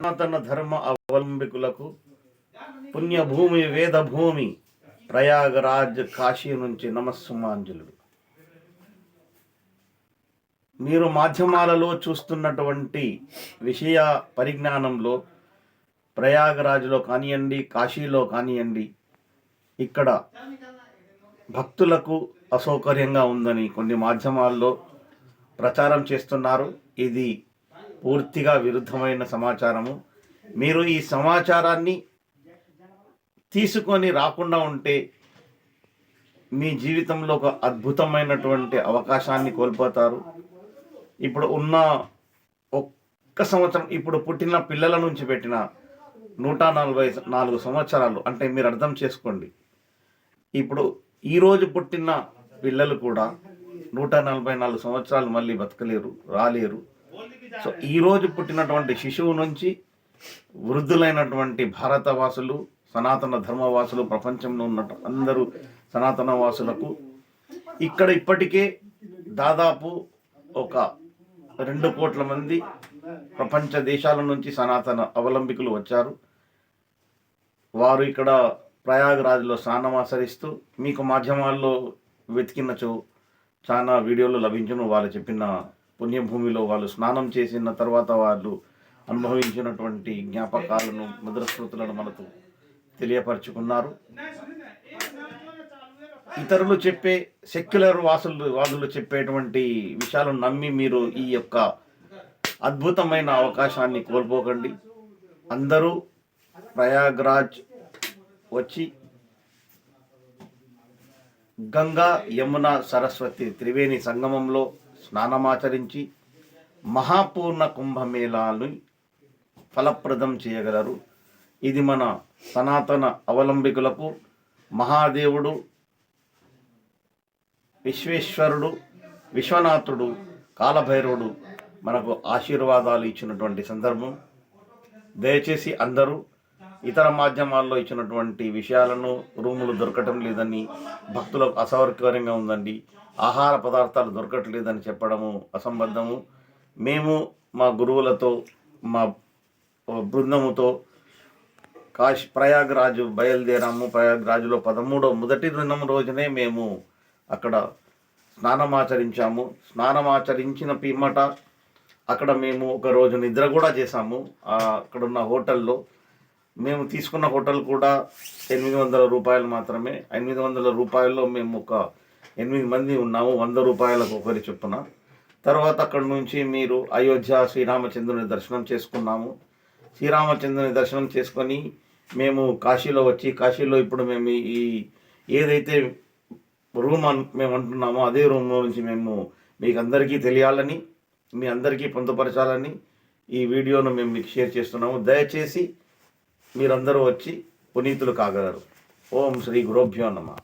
సనాతన ధర్మ అవలంబికులకు పుణ్యభూమి వేదభూమి ప్రయాగరాజ్ కాశీ నుంచి నమస్సుమాంజులుడు. మీరు మాధ్యమాలలో చూస్తున్నటువంటి విషయ పరిజ్ఞానంలో ప్రయాగరాజ్లో కానివ్వండి కాశీలో కానివ్వండి ఇక్కడ భక్తులకు అసౌకర్యంగా ఉందని కొన్ని మాధ్యమాల్లో ప్రచారం చేస్తున్నారు. ఇది పూర్తిగా విరుద్ధమైన సమాచారము. మీరు ఈ సమాచారాన్ని తీసుకొని రాకుండా ఉంటే మీ జీవితంలో ఒక అద్భుతమైనటువంటి అవకాశాన్ని కోల్పోతారు. ఇప్పుడు ఉన్న ఒక్క సంవత్సరం ఇప్పుడు పుట్టిన పిల్లల నుంచి పెట్టిన నూట నలభై నాలుగు సంవత్సరాలు అంటే మీరు అర్థం చేసుకోండి. ఇప్పుడు ఈరోజు పుట్టిన పిల్లలు కూడా నూట నలభై నాలుగు సంవత్సరాలు మళ్ళీ బతకలేరు రాలేరు. సో ఈరోజు పుట్టినటువంటి శిశువు నుంచి వృద్ధులైనటువంటి భారతవాసులు సనాతన ధర్మవాసులు ప్రపంచంలో ఉన్న అందరూ సనాతన వాసులకు ఇక్కడ ఇప్పటికే దాదాపు ఒక రెండు కోట్ల మంది ప్రపంచ దేశాల నుంచి సనాతన అవలంబికులు వచ్చారు. వారు ఇక్కడ ప్రయాగరాజ్లో స్నానం ఆచరిస్తూ మీకు మాధ్యమాల్లో వెతికినచో చాలా వీడియోలు లభించును వాళ్ళు చెప్పిన పుణ్యభూమిలో వాళ్ళు స్నానం చేసిన తర్వాత వాళ్ళు అనుభవించినటువంటి జ్ఞాపకాలను మధురస్మృతులను మనకు తెలియపరుచుకున్నారు. ఇతరులు చెప్పే సెక్యులర్ వాసులు వాదులు చెప్పేటువంటి విషయాలను నమ్మి మీరు ఈ యొక్క అద్భుతమైన అవకాశాన్ని కోల్పోకండి. అందరూ ప్రయాగ్రాజ్ వచ్చి గంగా యమున సరస్వతి త్రివేణి సంగమంలో స్నానమాచరించి మహాపూర్ణ కుంభమేళాన్ని ఫలప్రదం చేయగలరు. ఇది మన సనాతన అవలంబికులకు మహాదేవుడు విశ్వేశ్వరుడు విశ్వనాథుడు కాలభైరవుడు మనకు ఆశీర్వాదాలు ఇచ్చినటువంటి సందర్భం. దయచేసి అందరూ ఇతర మాధ్యమాల్లో ఇచ్చినటువంటి విషయాలను రూములు దొరకటం లేదని భక్తులకు అసౌకర్యంగా ఉందండి. ఆహార పదార్థాలు దొరకట్లేదని చెప్పడము అసంబద్ధము. మేము మా గురువులతో మా బృందముతో కాశ్ ప్రయాగ్రాజు బయలుదేరాము. ప్రయాగ్రాజులో పదమూడో మొదటి దినం రోజునే మేము అక్కడ స్నానమాచరించాము. స్నానమాచరించిన పిమ్మట అక్కడ మేము ఒక రోజు నిద్ర కూడా చేసాము అక్కడున్న హోటల్లో మేము తీసుకున్న హోటల్ కూడా ఎనిమిది వందల రూపాయలు మాత్రమే. ఎనిమిది వందల రూపాయల్లో మేము ఒక ఎనిమిది మంది ఉన్నాము వంద రూపాయలకు ఒకరి చొప్పున. తర్వాత అక్కడ నుంచి మీరు అయోధ్య శ్రీరామచంద్రుని దర్శనం చేసుకున్నాము. శ్రీరామచంద్రుని దర్శనం చేసుకొని మేము కాశీలో వచ్చి కాశీలో ఇప్పుడు మేము ఈ ఏదైతే రూమ్ అన్ మేము అంటున్నామో అదే రూమ్లో నుంచి మేము మీకు అందరికీ తెలియాలని మీ అందరికీ పొందుపరచాలని ఈ వీడియోను మేము మీకు షేర్ చేస్తున్నాము. దయచేసి మీరందరూ వచ్చి పునీతులు కాగలరు. ఓం శ్రీ గురుభ్యో నమ.